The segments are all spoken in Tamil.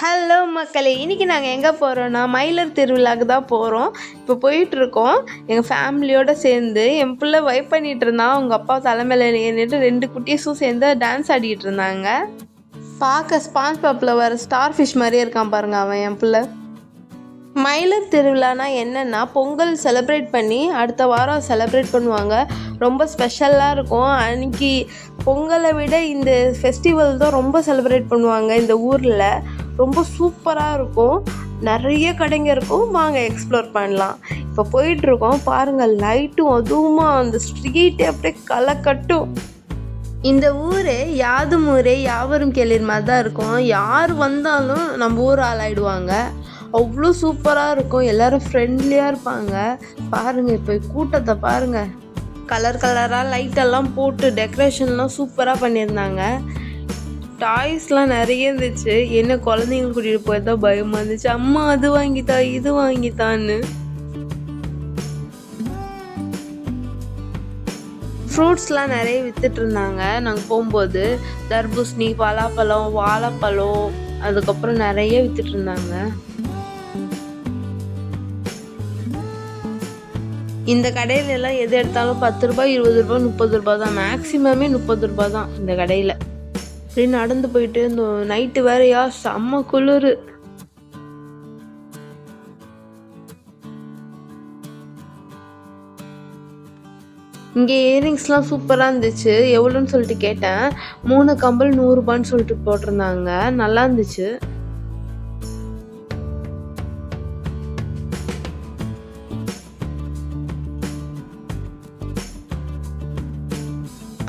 ஹலோ மக்களே இன்றைக்கி நாங்கள் எங்கே போகிறோன்னா மயிலர் திருவிழாக்கு தான் போகிறோம் இப்போ போயிட்டுருக்கோம். எங்கள் ஃபேமிலியோடு சேர்ந்து என் பிள்ளை வைப் பண்ணிகிட்டு இருந்தான் அவங்க அப்பா தலைமையில் ஏறிட்டு ரெண்டு குட்டீஸும் சேர்ந்து டான்ஸ் ஆடிக்கிட்டு இருந்தாங்க. பார்க்க ஸ்பான்ஸ் பப்பில் வர ஸ்டார் ஃபிஷ் மாதிரியே இருக்கான் பாருங்க அவன் என் பிள்ளை. மயிலர் திருவிழானா என்னென்னா பொங்கல் செலிப்ரேட் பண்ணி அடுத்த வாரம் செலிப்ரேட் பண்ணுவாங்க. ரொம்ப ஸ்பெஷலாக இருக்கும். அன்னைக்கு பொங்கலை விட இந்த ஃபெஸ்டிவல் தான் ரொம்ப செலிப்ரேட் பண்ணுவாங்க இந்த ஊரில். ரொம்ப சூப்பராக இருக்கும். நிறைய கடைங்க இருக்கும். வாங்க எக்ஸ்ப்ளோர் பண்ணலாம். இப்போ போயிட்டுருக்கோம். பாருங்கள் லைட்டும் அதுவுமா அந்த ஸ்ட்ரீட்டே அப்படியே களை கட்டும் இந்த ஊரே யாதும் ஊரே யாவரும் கேளிர் மாதிரி தான் இருக்கும். யார் வந்தாலும் நம்ம ஊர் ஆளாயிடுவாங்க. அவ்வளோ சூப்பராக இருக்கும். எல்லாரும் ஃப்ரெண்ட்லியாக இருப்பாங்க. பாருங்கள் இப்போ கூட்டத்தை பாருங்கள் கலர் கலராக லைட்டெல்லாம் போட்டு டெக்கரேஷன்லாம் சூப்பராக பண்ணியிருந்தாங்க. டாய்ஸ்லாம் நிறைய இருந்துச்சு. என்ன குழந்தைங்க கூட்டிகிட்டு போய் தான் பயமாக இருந்துச்சு. அம்மா அது வாங்கித்தா இது வாங்கித்தான்னு. ஃப்ரூட்ஸ்லாம் நிறைய வித்துட்டு இருந்தாங்க. நாங்கள் போகும்போது தர்பூசணி பலாப்பழம் வாழைப்பழம் அதுக்கப்புறம் நிறைய வித்துட்டு இருந்தாங்க. இந்த கடையில எல்லாம் எது எடுத்தாலும் பத்து ரூபாய் இருபது ரூபாய் முப்பது ரூபாய் தான். மேக்ஸிமமே முப்பது ரூபாய் தான் இந்த கடையில். அப்படின்னு நடந்து போயிட்டு இந்த நைட்டு வேறையா? செம்ம குளிர். இங்கே இயரிங்ஸ்லாம் சூப்பராக இருந்துச்சு. எவ்வளோன்னு சொல்லிட்டு கேட்டேன். மூணு கம்பல் நூறுரூபான்னு சொல்லிட்டு போட்டிருந்தாங்க. நல்லா இருந்துச்சு.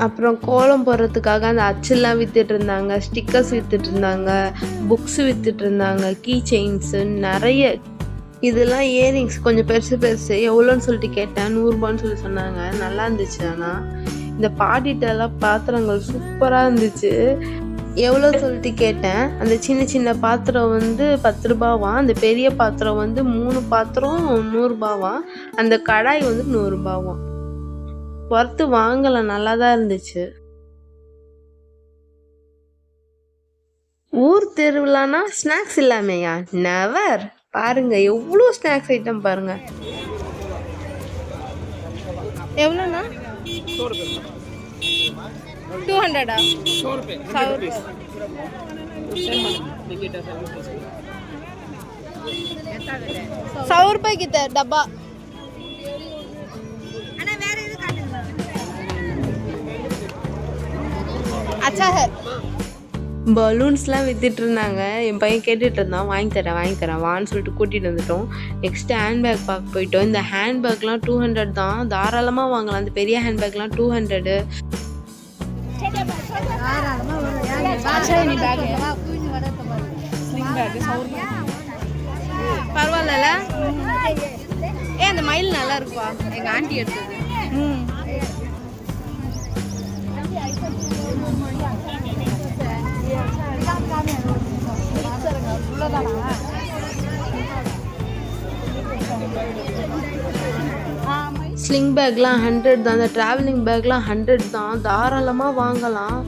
அப்புறம் கோலம் போடுறதுக்காக அந்த அச்செல்லாம் வித்துட்டு இருந்தாங்க ஸ்டிக்கர்ஸ் வித்துட்டு இருந்தாங்க புக்ஸ் வித்துட்டு இருந்தாங்க கீ செயின்ஸு நிறைய. இதெல்லாம் இயரிங்ஸ் கொஞ்சம் பெருசு பெருசு. எவ்வளோன்னு சொல்லிட்டு கேட்டேன். நூறுரூபான்னு சொல்லி சொன்னாங்க. நல்லா இருந்துச்சு ஆனால் இந்த பாட்டிட்டெல்லாம் பாத்திரங்கள் சூப்பராக இருந்துச்சு. எவ்வளோ சொல்லிட்டு கேட்டேன். அந்த சின்ன சின்ன பாத்திரம் வந்து பத்து ரூபாவாம் அந்த பெரிய பாத்திரம் வந்து மூணு பாத்திரம் நூறுரூபாவாம் அந்த கடாய் வந்து நூறுரூபாவாம் பொறுத்து வாங்கலை நல்லா தான் இருந்துச்சு ஊர் திருவிழானா ஸ்நாக்ஸ் இல்லாமையா நெவர் பாருங்க எவ்வளோ ஸ்நாக்ஸ் ஐட்டம் பாருங்க எவ்வளோண்ணா टू हंड्रेड सौ रुपये सौ सौ रुपए की थे डब्बा अच्छा है பலூன்ஸ்லாம் வித்துட்டு இருந்தாங்க என் பையன் கேட்டுட்டு இருந்தான் வாங்கி தரேன் வாங்கி தரேன் வான்னு சொல்லிட்டு கூட்டிகிட்டு வந்துட்டோம் நெக்ஸ்ட்டு ஹேண்ட்பேக் பார்க்க போயிட்டோம் இந்த ஹேண்ட்பேக்லாம் டூ ஹண்ட்ரட் தான் தாராளமாக வாங்கலாம் அந்த பெரிய ஹேண்ட்பேக்லாம் டூ ஹண்ட்ரடு பரவாயில்ல ஏ அந்த மயில் நல்லா இருக்குப்பா எங்க ஆண்டி எடுத்தது ஸ்லிங் பேக்லாம் ஹண்ட்ரட் தான். அந்த ட்ராவலிங் பேக்லாம் ஹண்ட்ரட் தான். தாராளமாக வாங்கலாம்.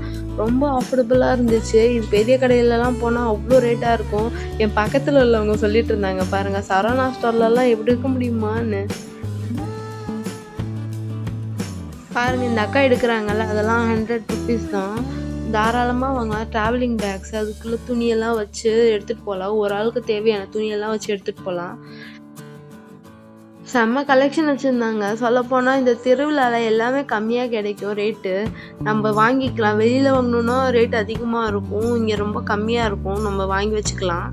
ரொம்ப அஃபோர்டபுளாக இருந்துச்சு. இது பெரிய கடையிலலாம் போனால் அவ்வளோ ரேட்டாக இருக்கும். என் பக்கத்தில் உள்ளவங்க சொல்லிட்டு இருந்தாங்க பாருங்கள் சரவணா ஸ்டோர்லலாம் எப்படி இருக்க முடியுமான்னு? பாருங்கள் இந்த அக்கா எடுக்கிறாங்கல்ல அதெல்லாம் ஹண்ட்ரட் ருபீஸ் தான். தாராளமாக வாங்கலாம் ட்ராவலிங் பேக்ஸ் அதுக்குள்ளே துணியெல்லாம் வச்சு எடுத்துகிட்டு போகலாம் ஒரு ஆளுக்கு தேவையான துணியெல்லாம் வச்சு எடுத்துகிட்டு போகலாம் செம்ம கலெக்ஷன் வச்சுருந்தாங்க. சொல்லப்போனால் இந்த திருவிழாவில் எல்லாமே கம்மியாக கிடைக்கும் ரேட்டு நம்ம வாங்கிக்கலாம். வெளியில் வாங்கணுன்னா ரேட் அதிகமாக இருக்கும். இங்கே ரொம்ப கம்மியாக இருக்கும். நம்ம வாங்கி வச்சுக்கலாம்.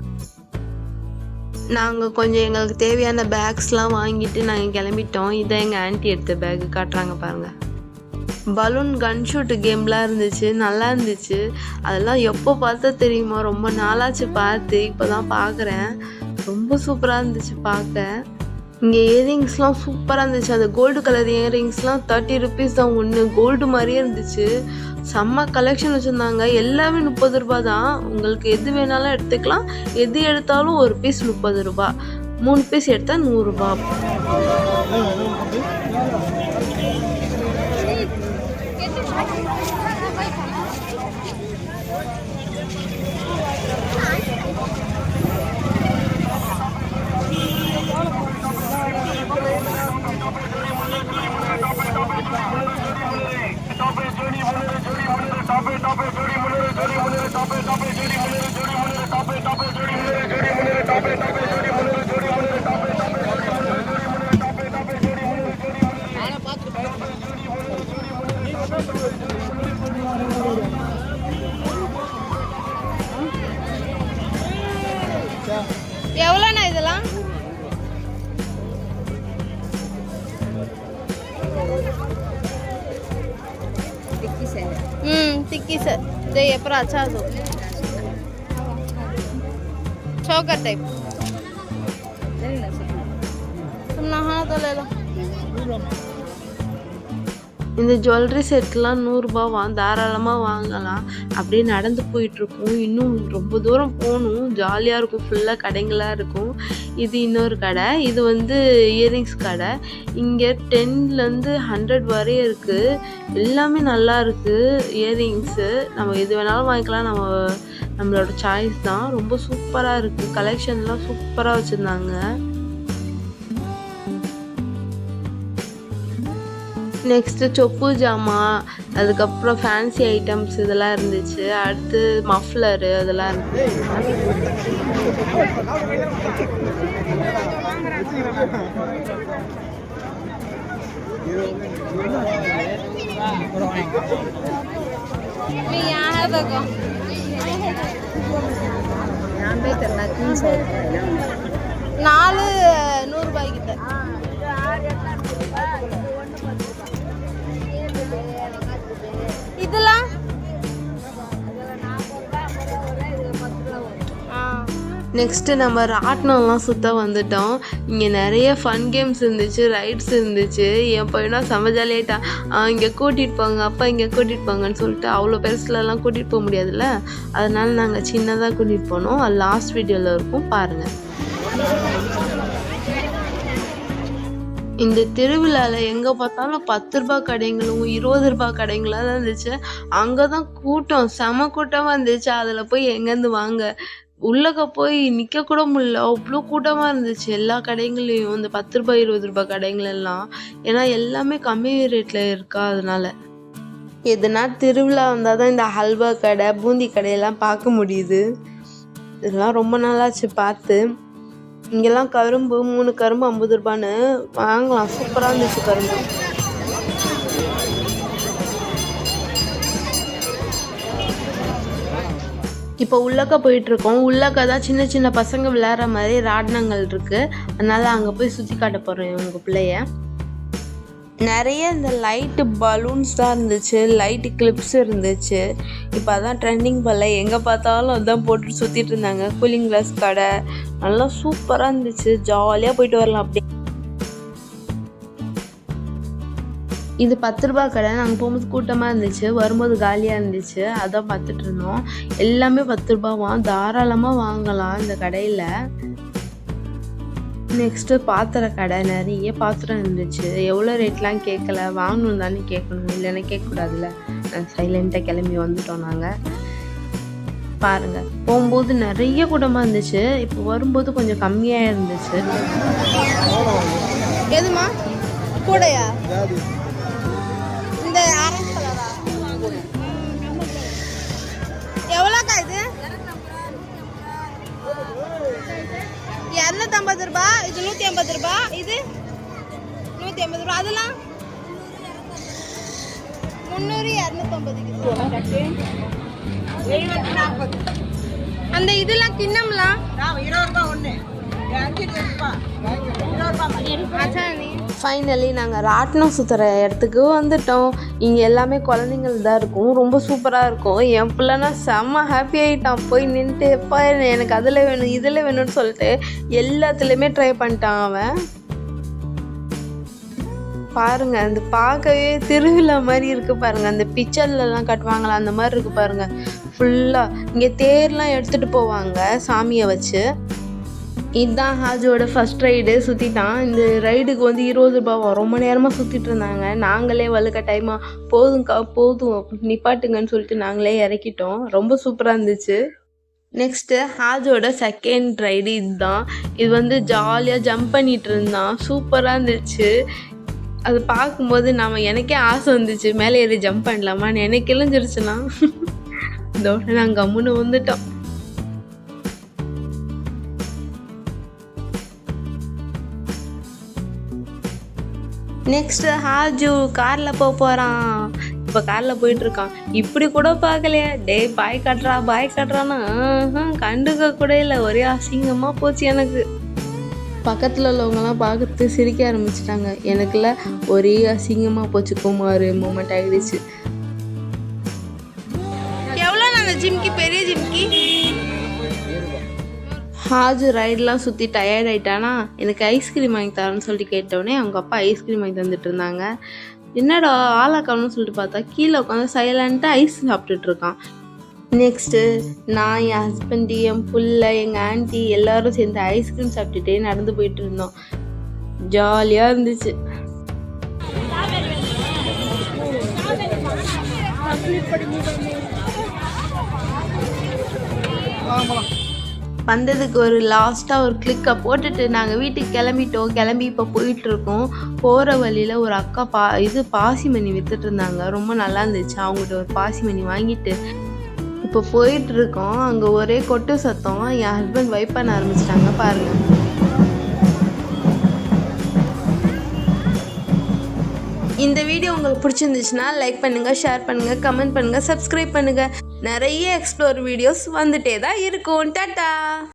நாங்கள் கொஞ்சம் எங்களுக்கு தேவையான பேக்ஸ்லாம் வாங்கிட்டு நாங்கள் கிளம்பிட்டோம். இதை எங்கள் ஆன்ட்டி எடுத்த பேக்கு காட்டுறாங்க பாருங்கள் பலூன் கன் ஷூட்டு கேம்லாம் இருந்துச்சு நல்லா இருந்துச்சு. அதெல்லாம் எப்போ பார்த்தா தெரியுமா? ரொம்ப நாளாச்சு பார்த்து இப்போ தான் பார்க்குறேன் ரொம்ப சூப்பராக இருந்துச்சு பார்க்க. இங்கே இயரிங்ஸ்லாம் சூப்பராக இருந்துச்சு. அந்த கோல்டு கலர் இயரிங்ஸ்லாம் தேர்ட்டி ருபீஸ் தான் ஒன்று கோல்டு மாதிரியே இருந்துச்சு. செம்ம கலெக்ஷன் வச்சுருந்தாங்க. எல்லாமே முப்பது ரூபா தான். உங்களுக்கு எது வேணாலும் எடுத்துக்கலாம். எது எடுத்தாலும் ஒரு பீஸ் முப்பது ரூபா மூணு பீஸ் எடுத்தால் நூறுரூபா எவ்வளோண்ணா இதெல்லாம் हम्म टिक्की से जो ये पर अच्छा दो चौकर टाइप तुम नहा तो ले लो இந்த ஜுவல்லரி செட்லாம் நூறுரூபா வா தாராளமாக வாங்கலாம். அப்படியே நடந்து போயிட்டுருக்கோம். இன்னும் ரொம்ப தூரம் போகணும். ஜாலியாக இருக்கும். ஃபுல்லாக கடைங்களாக இருக்கும். இது இன்னொரு கடை. இது வந்து இயரிங்ஸ் கடை. இங்கே டென்லேருந்து ஹண்ட்ரட் வரையும் இருக்குது எல்லாமே நல்லா இருக்குது இயரிங்ஸு நம்ம எது வேணாலும் வாங்கிக்கலாம். நம்ம நம்மளோட சாய்ஸ் தான். ரொம்ப சூப்பராக இருக்குது கலெக்ஷன்லாம் சூப்பராக வச்சுருந்தாங்க. நெக்ஸ்ட்டு சொப்பு ஜாமான் அதுக்கப்புறம் ஃபேன்சி ஐட்டம்ஸ் இதெல்லாம் இருந்துச்சு. அடுத்து மஃப்லரு அதெல்லாம் இருந்துச்சு. நாலு நூறுபாய்க்கிட்ட. இதெல்லாம்? நெக்ஸ்ட்டு நம்ம ராட்டினம்லாம் சுத்த வந்துட்டோம். இங்கே நிறைய ஃபன் கேம்ஸ் இருந்துச்சு ரைட்ஸ் இருந்துச்சு. என் பையனா செம்ம ஜாலியாயிட்டான் இங்கே கூட்டிகிட்டு போங்க அப்பா இங்கே கூட்டிகிட்டு போங்கன்னு சொல்லிட்டு அவ்வளோ பெருசுலலாம் கூட்டிகிட்டு போக முடியாதுல்ல? அதனால நாங்கள் சின்னதாக கூட்டிகிட்டு போனோம். அது லாஸ்ட் வீடியோவில் இருக்கும் பாருங்கள் இந்த திருவிழாவில் எங்கே பார்த்தாலும் பத்து ரூபாய் கடைங்களும் இருபது ரூபாய் கடைங்களாக தான் இருந்துச்சு. அங்கே தான் கூட்டம் செம கூட்டமாக இருந்துச்சு. அதில் போய் எங்கேருந்து வாங்க? உள்ளக்க போய் நிற்க கூட முடியல. அவ்வளோ கூட்டமாக இருந்துச்சு. எல்லா கடைங்களையும் இந்த பத்து ரூபாய் இருபது ரூபாய் கடைங்கள் எல்லாம். ஏன்னா எல்லாமே கம்மி ரேட்டில் இருக்கா அதனால. எதுனா திருவிழா வந்தால் தான் இந்த ஹல்வா கடை பூந்தி கடையெல்லாம் பார்க்க முடியுது. இதெல்லாம் ரொம்ப நாளாச்சு பார்த்து. இங்கெல்லாம் கரும்பு மூணு கரும்பு ஐம்பது ரூபான்னு வாங்கலாம். சூப்பராக இருந்துச்சு கரும்பு. இப்போ உள்ளக்க போயிட்டுருக்கோம். உள்ளக்க தான் சின்ன சின்ன பசங்க விளையாடுற மாதிரி ராட்டினங்கள் இருக்குது அதனால் அங்கே போய் சுற்றி காட்ட போகிறோம் உங்கள் பிள்ளைய. நிறைய இந்த லைட்டு பலூன்ஸ் தான் இருந்துச்சு லைட்டு கிளிப்ஸ் இருந்துச்சு. இப்போ அதான் ட்ரெண்டிங் பண்ணல எங்கே பார்த்தாலும் அதான் போட்டு சுற்றிட்டு இருந்தாங்க. கூலிங் கிளாஸ் கடை நல்லா சூப்பராக இருந்துச்சு. ஜாலியாக போயிட்டு வரலாம் அப்படியே. இது பத்து ரூபா கடை நாங்கள் போகும்போது கூட்டமாக இருந்துச்சு. வரும்போது காலியாக இருந்துச்சு. அதான் பார்த்துட்டு இருந்தோம். எல்லாமே பத்து ரூபாவாம் தாராளமாக வாங்கலாம் இந்த கடையில். நெக்ஸ்ட்டு பாத்திர கடை நிறைய பாத்திரம் இருந்துச்சு. எவ்வளோ ரேட்லாம் கேட்கல. வாங்கணும் தானே கேட்கணும். இல்லைன்னா கேட்கக்கூடாதுல்ல. சைலண்ட்டாக கிளம்பி வந்துட்டோம் நாங்கள் பாருங்கள் போகும்போது நிறைய கூட்டமாக இருந்துச்சு. இப்போ வரும்போது கொஞ்சம் கம்மியாக இருந்துச்சு. எதுமா கூடையா? இந்த அரை இரநூத்தம்பது ரூபா இது நூற்றி ஐம்பது ரூபா இது நூற்றி ஐம்பது ரூபா. அதெல்லாம் முந்நூறு இரநூத்தம்பது அந்த இதெல்லாம் கிண்ணம்லாம்? ஃபைனலி நாங்கள் ராட்டினம் சுற்றுற இடத்துக்கு வந்துட்டோம். இங்கே எல்லாமே குழந்தைங்கள் தான் இருக்கும். ரொம்ப சூப்பராக இருக்கும். என் பிள்ளைனா செம்ம ஹாப்பி ஆகிட்டான் போய் நின்றுட்டு எப்போ எனக்கு அதில் வேணும் இதில் வேணும்னு சொல்லிட்டு எல்லாத்துலேயுமே ட்ரை பண்ணிட்டான் அவன். பாருங்க அந்த பார்க்கவே திருவிழா மாதிரி இருக்கு பாருங்க. அந்த பிக்சர்லலாம் கட்டுவாங்களா அந்த மாதிரி இருக்கு பாருங்க. ஃபுல்லாக இங்கே தேர்லாம் எடுத்துகிட்டு போவாங்க சாமியை வச்சு. இதுதான் ஹாஜோட ஃபர்ஸ்ட் ரைடு சுற்றிட்டான் இந்த ரைடுக்கு வந்து இருபது ரூபாவா ரொம்ப நேரமாக சுற்றிட்டு இருந்தாங்க. நாங்களே வலுக்க டைமாக போதும்க்கா போதும் நிப்பாட்டுங்கன்னு சொல்லிட்டு நாங்களே இறக்கிட்டோம். ரொம்ப சூப்பராக இருந்துச்சு. நெக்ஸ்ட்டு ஹாஜோட செகண்ட் ரைடு இதுதான். இது வந்து ஜாலியாக ஜம்ப் பண்ணிகிட்டு இருந்தான். சூப்பராக இருந்துச்சு. அது பார்க்கும்போது நம்ம எனக்கே ஆசை வந்துச்சு. மேலே ஏறி ஜம்ப் பண்ணலாமான்னு. எனக்கு இழிஞ்சிருச்சுன்னா இதோட நாங்கள் கம்முன்னு வந்துட்டோம். நெக்ஸ்ட்டு ஹாஜு காரில் போக போகிறான் இப்போ காரில் போயிட்டுருக்கான். இப்படி கூட பார்க்கலையா. டேய் பாய் கட்டுறா பாய் கட்டுறான்னா கண்டுக்க கூட இல்லை. ஒரே அசிங்கமாக போச்சு எனக்கு. பக்கத்தில் உள்ளவங்கலாம் பார்க்கறது சிரிக்க ஆரம்பிச்சிட்டாங்க. எனக்குல ஒரே அசிங்கமாக போச்சு. குமார் மூமெண்ட் ஆகிடுச்சு எவ்வளோ அந்த ஜிம்கி பெரிய ஜிம்கி ஹாஜு ரைடெலாம் சுற்றி டயர்ட் ஆயிட்டானா எனக்கு ஐஸ்கிரீம் வாங்கி தரேன்னு சொல்லிட்டு கேட்டோடனே அவங்க அப்பா ஐஸ்கிரீம் வாங்கி தந்துட்டு இருந்தாங்க. என்னடா ஆளாக்கணும்னு சொல்லிட்டு பார்த்தா கீழே உட்காந்து சைலண்ட்டாக ஐஸ் சாப்பிட்டுட்டு இருக்கான். நெக்ஸ்ட்டு நான் என் ஹஸ்பண்டு என் புள்ள எங்கள் ஆண்டி எல்லாரும் சேர்ந்து ஐஸ்கிரீம் சாப்பிட்டுட்டே நடந்து போயிட்டு இருந்தோம். ஜாலியாக இருந்துச்சு. வந்ததுக்கு ஒரு லாஸ்ட்டாக ஒரு கிளிக்கை போட்டுட்டு நாங்கள் வீட்டுக்கு கிளம்பிட்டோம். கிளம்பி இப்போ போயிட்டுருக்கோம். போகிற வழியில் ஒரு அக்கா பா இது பாசிமணி விற்றுட்டு இருந்தாங்க ரொம்ப நல்லா இருந்துச்சு. அவங்ககிட்ட ஒரு பாசிமணி வாங்கிட்டு இப்போ போயிட்டுருக்கோம். அங்கே ஒரே கொட்டு சத்தம். என் ஹஸ்பண்ட் வைப் பண்ண ஆரம்பிச்சிட்டாங்க. பாருங்கள் இந்த வீடியோ உங்களுக்கு பிடிச்சிருந்துச்சுன்னா லைக் பண்ணுங்கள் ஷேர் பண்ணுங்கள் கமெண்ட் பண்ணுங்கள் சப்ஸ்கிரைப் பண்ணுங்கள் நிறைய எக்ஸ்ப்ளோர் வீடியோஸ் வந்துட்டே தான் இருக்கும். டாட்டா!